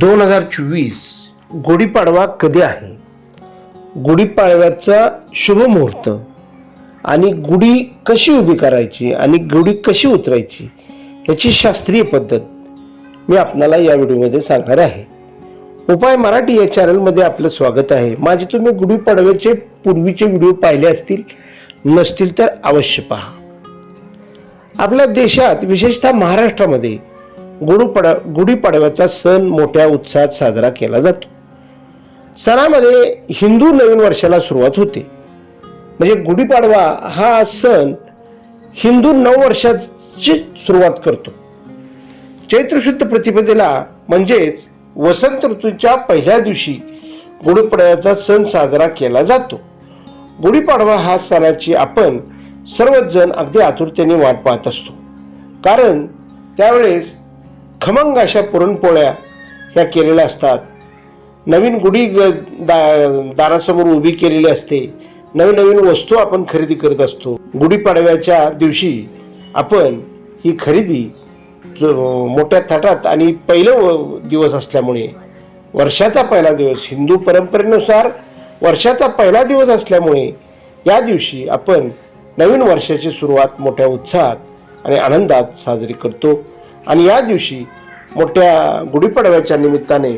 दोन हजार चोवीस गुढीपाडवा कधी आहे? गुढीपाडव्याचा शुभ मुहूर्त. आणि गुढी कशी उभी करायची? आणि गुढी कशी उतरायची? याची शास्त्रीय पद्धत मी आपणाला या व्हिडिओमध्ये सांगणार आहे. उपाय मराठी या चॅनलमध्ये आपलं स्वागत आहे. माझे तुम्ही गुढीपाडव्याचे पूर्वीचे व्हिडिओ पाहिले असतील नसतील तर अवश्य पहा. आपल्या देशात विशेषतः महाराष्ट्रामध्ये गुढीपाडा गुढीपाडव्याचा सण मोठ्या उत्साहात साजरा केला जातो. सणामध्ये हिंदू नवीन वर्षाला सुरुवात होते. म्हणजे गुढीपाडवा हा सण हिंदू नऊ वर्षाची सुरुवात करतो. चैत्रशुद्ध प्रतिपदेला म्हणजेच वसंत ऋतूच्या पहिल्या दिवशी गुढीपाडव्याचा सण साजरा केला जातो. गुढीपाडवा हा सणाची आपण सर्वच जण अगदी आतुरतेने वाट पाहत असतो. कारण त्यावेळेस खमंग अशा पुरणपोळ्या ह्या केलेल्या असतात. नवीन गुढी दा दारासमोर उभी केलेली असते. नवीन नवीन वस्तू आपण खरेदी करत असतो. गुढीपाडव्याच्या दिवशी आपण ही खरेदी मोठ्या थाटात आणि पहिलं व- दिवस असल्यामुळे वर्षाचा पहिला दिवस हिंदू परंपरेनुसार वर्षाचा पहिला दिवस असल्यामुळे या दिवशी आपण नवीन वर्षाची सुरुवात मोठ्या उत्साहात आणि आनंदात साजरी करतो. आणि या दिवशी मोठ्या गुढीपाडव्याच्या निमित्ताने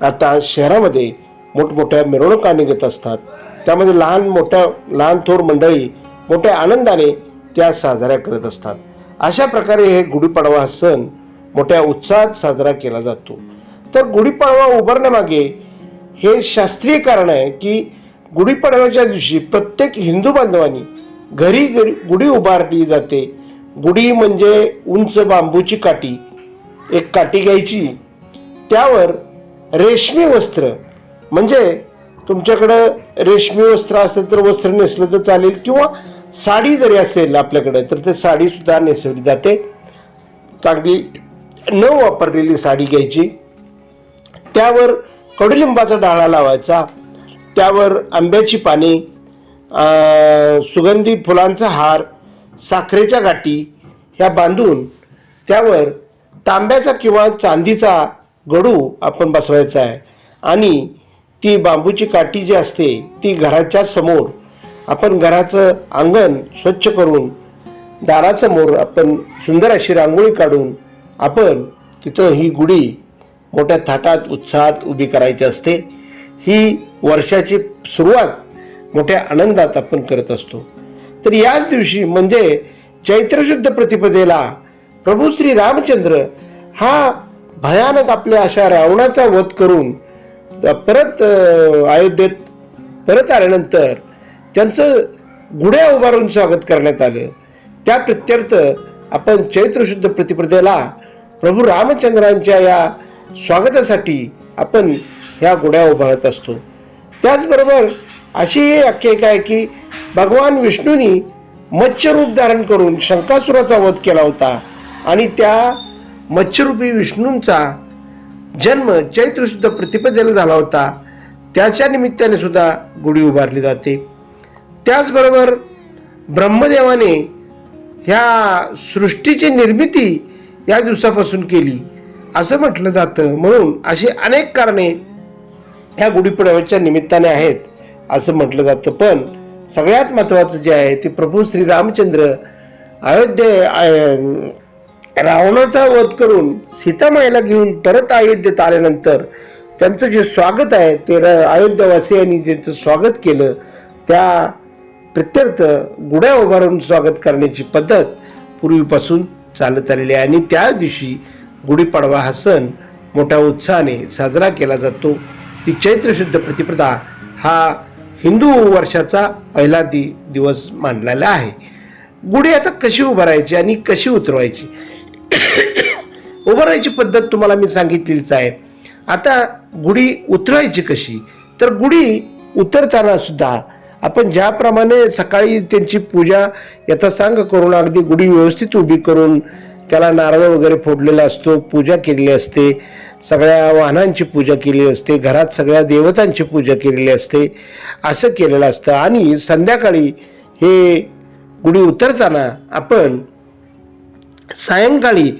आता शहरामध्ये मोठमोठ्या मिरवणुका निघत असतात. त्यामध्ये लहान मोठ्या लहान थोर मंडळी मोठ्या आनंदाने त्या साजऱ्या करत असतात. अशा प्रकारे हे गुढीपाडवा हा सण मोठ्या उत्साहात साजरा केला जातो. तर गुढीपाडवा उभारण्यामागे हे शास्त्रीय कारण आहे की गुढीपाडव्याच्या दिवशी प्रत्येक हिंदू बांधवांनी घरी घरी गुढी उभारली जाते. गुढी म्हणजे उंच बांबूची काठी. एक काठी घ्यायची. त्यावर रेशमी वस्त्र. म्हणजे तुमच्याकडं रेशमी वस्त्र असेल तर वस्त्र नेसलं तर चालेल किंवा साडी जरी असेल आपल्याकडं तर ते साडीसुद्धा नेसवली जाते. चांगली न वापरलेली साडी घ्यायची. त्यावर कडुलिंबाचा डाळा लावायचा. त्यावर आंब्याची पाने सुगंधी फुलांचा हार साखरेच्या गाठी ह्या बांधून त्यावर तांब्याचा किंवा चांदीचा गडू आपण बसवायचा आहे. आणि ती बांबूची काठी जी असते ती घराच्या समोर आपण घराचं अंगण स्वच्छ करून दारासमोर आपण सुंदर अशी रांगोळी काढून आपण तिथं ही गुढी मोठ्या थाटात उत्साहात उभी करायची असते. ही वर्षाची सुरुवात मोठ्या आनंदात आपण करत असतो. तर याच दिवशी म्हणजे चैत्रशुद्ध प्रतिपदेला प्रभू श्री रामचंद्र हा भयानक आपल्या अशा रावणाचा वध करून परत अयोध्येत परत आल्यानंतर त्यांचं गुढ्या उभारून स्वागत करण्यात आलं. त्या प्रत्यर्थ आपण चैत्रशुद्ध प्रतिपदेला प्रभू रामचंद्रांच्या या स्वागतासाठी आपण ह्या गुढ्या उभारत असतो. त्याचबरोबर अशी ही आख्यायिका आहे की भगवान विष्णूंनी मत्स्यरूप धारण करून शंकासुराचा वध केला होता. आणि त्या मत्स्यरूपी विष्णूंचा जन्म चैत्रशुद्ध प्रतिपदेला झाला होता. त्याच्या निमित्ताने सुद्धा गुढी उभारली जाते. त्याचबरोबर ब्रह्मदेवाने ह्या सृष्टीची निर्मिती या दिवसापासून केली. असं म्हटलं जातं. म्हणून अशी अनेक कारणे ह्या गुढीपाडव्याच्या निमित्ताने आहेत. असं म्हटलं जातं. पण सगळ्यात महत्त्वाचं जे आहे ते प्रभू श्री रामचंद्र अयोध्ये रावणाचा वध करून सीतामाईला घेऊन परत अयोध्येत आल्यानंतर त्यांचं जे स्वागत आहे ते र- अयोध्यावासियांनी ज्यांचं स्वागत केलं त्या प्रत्यर्थ गुढ्या उभारून स्वागत करण्याची पद्धत पूर्वीपासून चालत आलेली आहे. आणि त्या दिवशी गुढीपाडवा हा सण मोठ्या उत्साहाने साजरा केला जातो. ती चैत्रशुद्ध प्रतिपदा हा हिंदू वर्षाचा पहिला दि दिवस मानलेला आहे. गुढी आता कशी उभारायची आणि कशी उतरवायची? उभारायची पद्धत तुम्हाला मी सांगितलीच आहे. आता गुढी उतरायची कशी? तर गुढी उतरताना सुद्धा आपण ज्याप्रमाणे सकाळी त्यांची पूजा याचा सांग करून अगदी गुढी व्यवस्थित उभी करून त्याला नारळ वगैरे फोडलेला असतो पूजा केलेली असते. सगळ्या वाहनांची पूजा केली असते घरात सगळ्या देवतांची पूजा केलेली असते असं केलेलं असतं. आणि संध्याकाळी हे गुढी उतरताना आपण सायंकाळी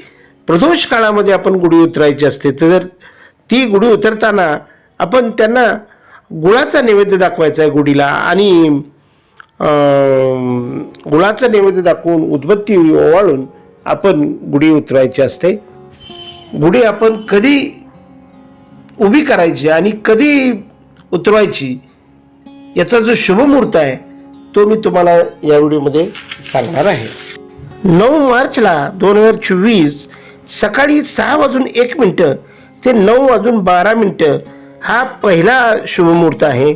प्रदोष काळामध्ये आपण गुढी उतरायची असते. तर ती गुढी उतरताना आपण त्यांना गुळाचा नैवेद्य दाखवायचा आहे गुढीला. आणि गुळाचा नैवेद्य दाखवून उदबत्ती ओवाळून आपण गुढी उतरायची असते. गुढी आपण कधी उभी करायची आणि कधी उतरवायची याचा जो शुभमुहूर्त आहे तो मी तुम्हाला या व्हिडिओमध्ये सांगणार आहे. नऊ मार्चला दोन हजार चोवीस सकाळी सहा वाजून एक मिनटं ते नऊ वाजून बारा मिनटं हा पहिला शुभमुहूर्त आहे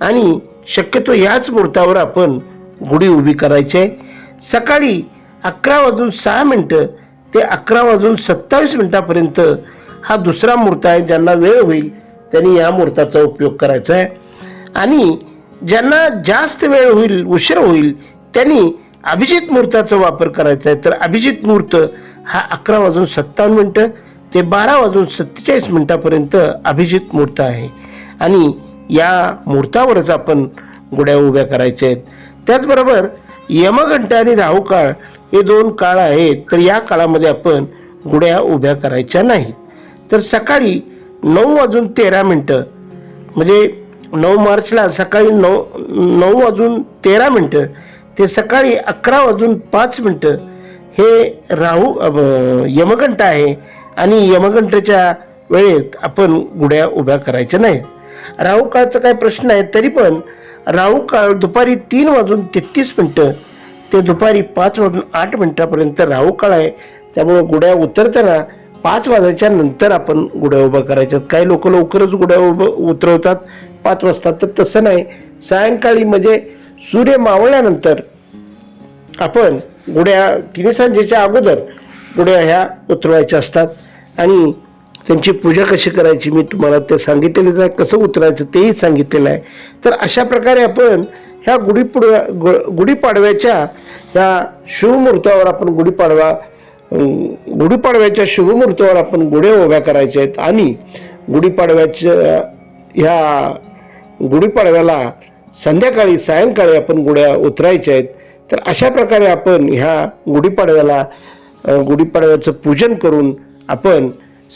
आणि शक्यतो याच मुहूर्तावर आपण गुढी उभी करायची आहे. सकाळी अकरा वाजून सहा मिनटं ते अकरा वाजून सत्तावीस मिनटापर्यंत हा दुसरा मुहूर्त आहे ज्यांना वेळ होईल त्यांनी या मुहूर्ताचा उपयोग करायचा आहे. आणि ज्यांना जास्त वेळ होईल उशीर होईल त्यांनी अभिजित मुहूर्ताचा वापर करायचा आहे. तर अभिजित मुहूर्त हा अकरा वाजून सत्तावन्न मिनटं ते बारा वाजून सत्तेचाळीस मिनटापर्यंत अभिजित मुहूर्त आहे. आणि या मुहूर्तावरच आपण गुड्या उभ्या करायच्या आहेत. त्याचबरोबर यमघंटा आणि राहूकाळ हे दोन काळ आहेत तर या काळामध्ये आपण गुड्या उभ्या करायच्या नाहीत. तर सकाळी नऊ वाजून तेरा मिनटं म्हणजे नऊ मार्चला सकाळी नऊ नऊ वाजून तेरा मिनटं ते सकाळी अकरा वाजून पाच मिनटं हे राहू अब, आहे. आणि यमघंटेच्या वेळेत आपण गुड्या उभ्या करायच्या नाहीत. राहू काळचा काय प्रश्न आहे तरी पण राहू काळ दुपारी तीन वाजून तेहतीस मिनटं ते दुपारी पाच वाजून आठ मिनटापर्यंत राहू काळ आहे. त्यामुळे गुड्या उतरताना पाच वाजायच्या नंतर आपण गुड्या उभ्या करायच्यात. काही लोक लवकरच गुड्या उभं उतरवतात. पाच वाजता तर तसं नाही. सायंकाळी म्हणजे सूर्य मावळल्यानंतर आपण गुड्या तिन्ही सांजेच्या अगोदर गुड्या ह्या उतरवायच्या असतात. आणि त्यांची पूजा कशी करायची मी तुम्हाला ते सांगितलेलं आहे. कसं उतरायचं तेही सांगितलेलं आहे. तर अशा प्रकारे आपण ह्या गुढीपुडव्या गु- गुढीपाडव्याच्या ह्या शिवमुहूर्तावर आपण गुढीपाडवा गुढीपाडव्याच्या शिवमुहूर्तावर आपण गुढ्या उभ्या करायच्या आहेत. आणि गुढीपाडव्याच्या ह्या गुढीपाडव्याला संध्याकाळी सायंकाळी आपण गुड्या उतरायच्या आहेत. तर अशा प्रकारे आपण ह्या गुढीपाडव्याला गुढीपाडव्याचं पूजन करून आपण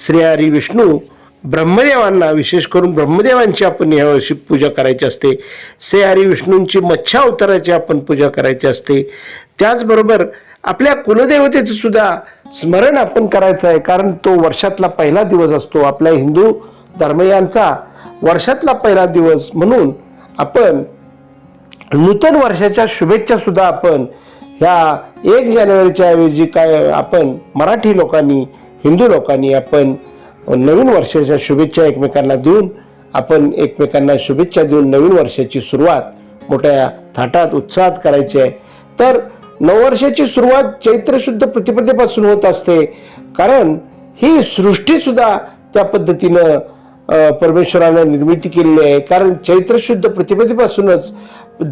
श्री हरी विष्णू ब्रह्मदेवांना विशेष करून ब्रह्मदेवांची आपण यावर्षी पूजा करायची असते. श्री हरी विष्णूंची मच्छा अवताराची आपण पूजा करायची असते. त्याचबरोबर आपल्या कुलदेवतेचं सुद्धा स्मरण आपण करायचं आहे. कारण तो वर्षातला पहिला दिवस असतो. आपल्या हिंदू धर्मियांचा वर्षातला पहिला दिवस म्हणून आपण नूतन वर्षाच्या शुभेच्छा सुद्धा आपण ह्या एक जानेवारीच्या ऐवजी काय आपण मराठी लोकांनी हिंदू लोकांनी आपण नवीन वर्षाच्या शुभेच्छा एकमेकांना देऊन आपण एकमेकांना शुभेच्छा देऊन नवीन वर्षाची सुरुवात मोठ्या थाटात उत्साहात करायची आहे. तर नववर्षाची सुरुवात चैत्र शुद्ध प्रतिपदेपासून होत असते. कारण ही सृष्टीसुद्धा त्या पद्धतीनं परमेश्वरानं निर्मिती केलेली आहे. कारण चैत्र शुद्ध प्रतिपदेपासूनच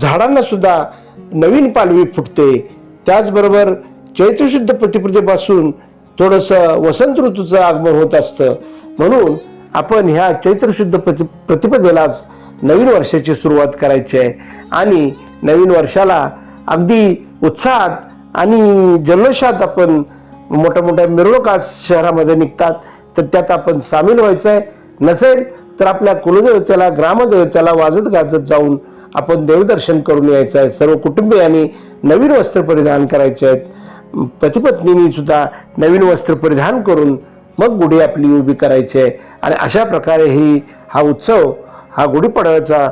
झाडांना सुद्धा नवीन पालवी फुटते. त्याचबरोबर चैत्रशुद्ध प्रतिपदेपासून थोडंसं वसंत ऋतूचं आगमन होत असतं. म्हणून आपण ह्या चैत्रशुद्ध प्रति प्रतिपदेलाच नवीन वर्षाची सुरुवात करायची आहे. आणि नवीन वर्षाला अगदी उत्साहात आणि जल्लोषात आपण मोठ्या मोठ्या मिरवणुका शहरामध्ये निघतात तर त्यात आपण सामील व्हायचं आहे. नसेल तर आपल्या कुलदेवतेला ग्रामदेवतेला वाजत गाजत जाऊन आपण देवदर्शन करून यायचं आहे. सर्व कुटुंबियांनी नवीन वस्त्र परिधान करायचे आहेत. पतिपत्नींनी सुद्धा नवीन वस्त्र परिधान करून मग गुढी आपली उभी करायची. आहे आणि अशा प्रकारे ही हा उत्सव हा गुढीपाडव्याचा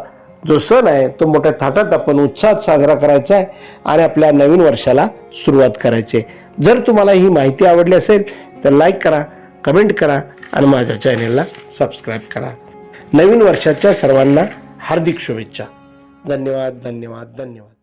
जो सण आहे तो मोठ्या थाटात आपण उत्साहात साजरा करायचा आहे आणि आपल्या नवीन वर्षाला सुरुवात करायची आहे. जर तुम्हाला ही माहिती आवडली असेल तर लाईक करा कमेंट करा आणि माझ्या चॅनेलला सबस्क्राईब करा. नवीन वर्षाच्या सर्वांना हार्दिक शुभेच्छा. धन्यवाद धन्यवाद धन्यवाद.